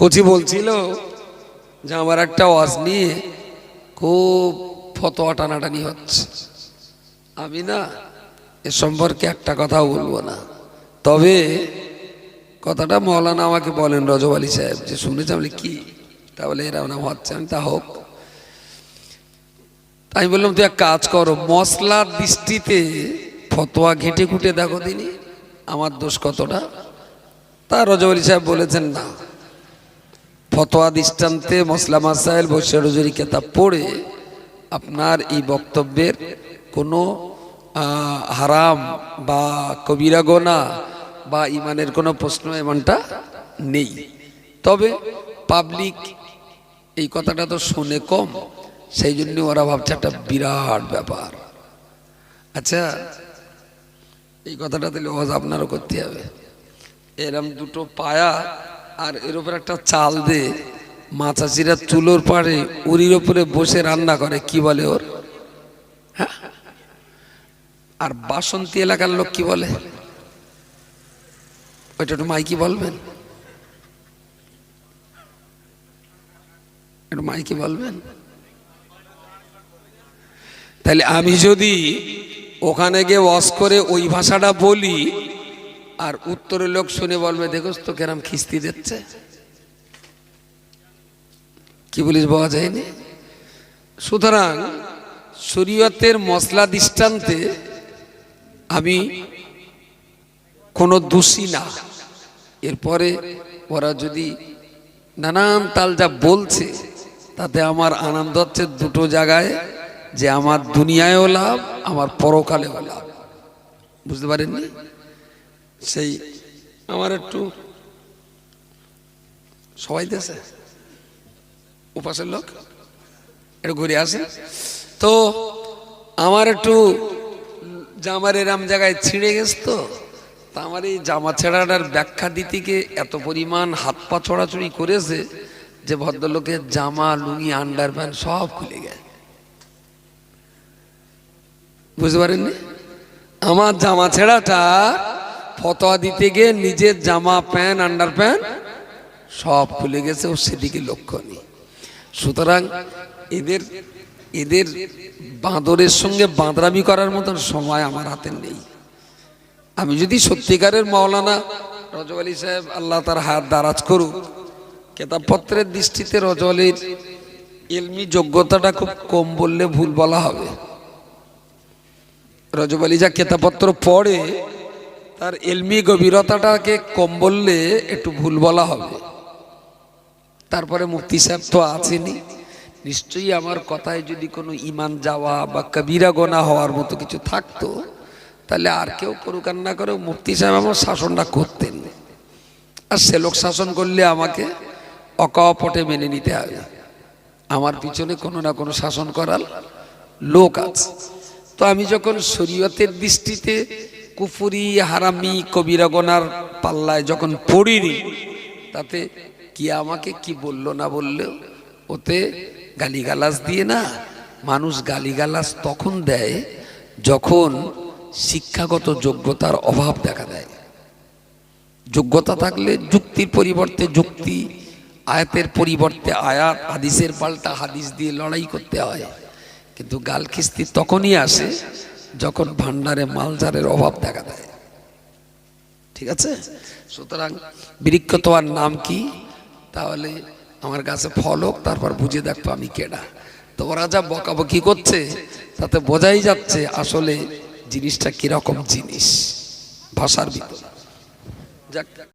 কচি বলছিল যে আমার একটা ওয়াজ নিয়ে খুব ফতোয়া টানাটানি হচ্ছে। আমি না এ সম্পর্কে একটা কথাও বলব না। তবে কথাটা মৌলানা আমাকে বলেন রজব আলী সাহেব, যে শুনেছি? আমি কি? তাহলে এরা নাম হচ্ছে, আমি তা হোক। আমি বললাম, তুই এক কাজ করো মশলার দৃষ্টিতে ফতোয়া ঘেঁটে খুঁটে দেখো তিনি আমার দোষ কতটা? তা রজব আলী সাহেব বলেছেন, না। ফতোয়া দৃষ্টান্তে মশলা মাসাইল বৈশ্যরজুরি কেতাব পড়ে আপনার এই বক্তব্যের কোনো হারাম বা কবিরা গোনা বা ইমানের কোনো প্রশ্ন এমনটা নেই। তবে পাবলিক এই কথাটা তো শুনে কম, সেই জন্য ওরা ভাবছে একটা বিরাট ব্যাপার। আচ্ছা এই কথাটা তাহলে ওয়াজ আপনারও করতে হবে। এরম দুটো পায়া আর এর উপর একটা চাল দে। মাছাচিরা চুলোর পাড়ে, উরির ওপরে বসে রান্না করে, কি বলে ওর? হ্যাঁ? আর বাসন্তী এলাকার লোক কি বলে? ওইটা একটু মাইকি বলবেন? একটু মাইকি বলবেন? তাহলে আমি যদি ওখানে গিয়ে ওয়াশ করে ওই ভাষাটা বলি আর উত্তরের লোক শুনে বলবে, দেখোস তো কেরাম খিস্তি দিচ্ছে। কি বলিস, বলা যায়নি? সুতরাং শরীয়তের মশলা দৃষ্টান্তে আমি কোনো দোষী না। এরপরে ওরা যদি নানান তাল যা বলছে, তাতে আমার আনন্দ হচ্ছে দুটো জায়গায়, যে আমার দুনিয়ায়ও লাভ, আমার পরকালেও লাভ। বুঝতে পারেননি? সেই আমার একটু সবাই দেশে উপাসের লোক, একটু ঘুরে আসে। তো আমার একটু জামার এরাম জায়গায় ছিঁড়ে গেছে তো, তা আমার এই জামা ছেঁড়াটার ব্যাখ্যা দিতে গিয়ে এত পরিমাণ হাত পা ছড়াছড়ি করেছে যে ভদ্রলোকের জামা, লুঙ্গি, আন্ডার প্যান্ট সব খুলে গেছে। বুঝতে পারেননি? আমার জামা ছেঁড়াটা ফতোয়া দিতে গিয়ে নিজের জামা, প্যান্ট, আন্ডার প্যান্ট সব খুলে গেছে ও সেদিকে লক্ষ্য নেই। সুতরাং এদের এদের বাঁদরের সঙ্গে বাঁদরামি করার মতন সময় আমার হাতে নেই। আমি যদি সত্যিকারের মাওলানা রজব আলী সাহেব আল্লাহ তার হাত দারাজ করুক, কেতাবপত্রের দৃষ্টিতে রজব আলীর এলমি যোগ্যতাটা খুব কম বললে ভুল বলা হবে। রজব আলী যা কেতাবপত্র পড়ে তার এলমি গভীরতাটাকে কম বললে একটু ভুল বলা হবে। তারপরে মুফতি সাহেব তো আছেনি নিশ্চয়ই আমার কথায় যদি কোনো ইমান যাওয়া বা কবিরা গোনা হওয়ার মতো কিছু থাকতো, তাহলে আর কেউ করুক আর না করে মুফতি সাহেব আমার শাসনটা করতেন আর সে লোক শাসন করলে আমাকে অকাপটে মেনে নিতে হবে আমার পিছনে কোনো না কোনো শাসন করার লোক আছে। তো আমি যখন শরীয়তের দৃষ্টিতে কুফুরি, হারামি, কবিরা গোনার পাল্লায় যখন পড়িনি, তাতে কি আমাকে কি বলল না বললেও ওতে গালিগালাজ দিয়ে না, মানুষ গালিগালাজ তখন দেয় যখন শিক্ষাগত যোগ্যতার অভাব দেখা দেয়। যোগ্যতা থাকলে যুক্তির পরিবর্তে যুক্তি, আয়াতের পরিবর্তে আয়াত, হাদিসের পাল্টা হাদিস দিয়ে লড়াই করতে হয়। কিন্তু গাল খিস্তি তখনই আসে যখন ভান্ডারে মালজারের অভাব দেখা দেয়। ঠিক আছে? সুতরাং বৃক্ষ তোমার নাম কি? তাহলে আমার কাছে ফল হোক, তারপর বুঝে দেখব আমি কেডা। তো ওরা যা বকাবকি করছে, তাতে বোঝাই যাচ্ছে আসলে জিনিসটা কীরকম জিনিস, ভাষার ভিতর। যাক।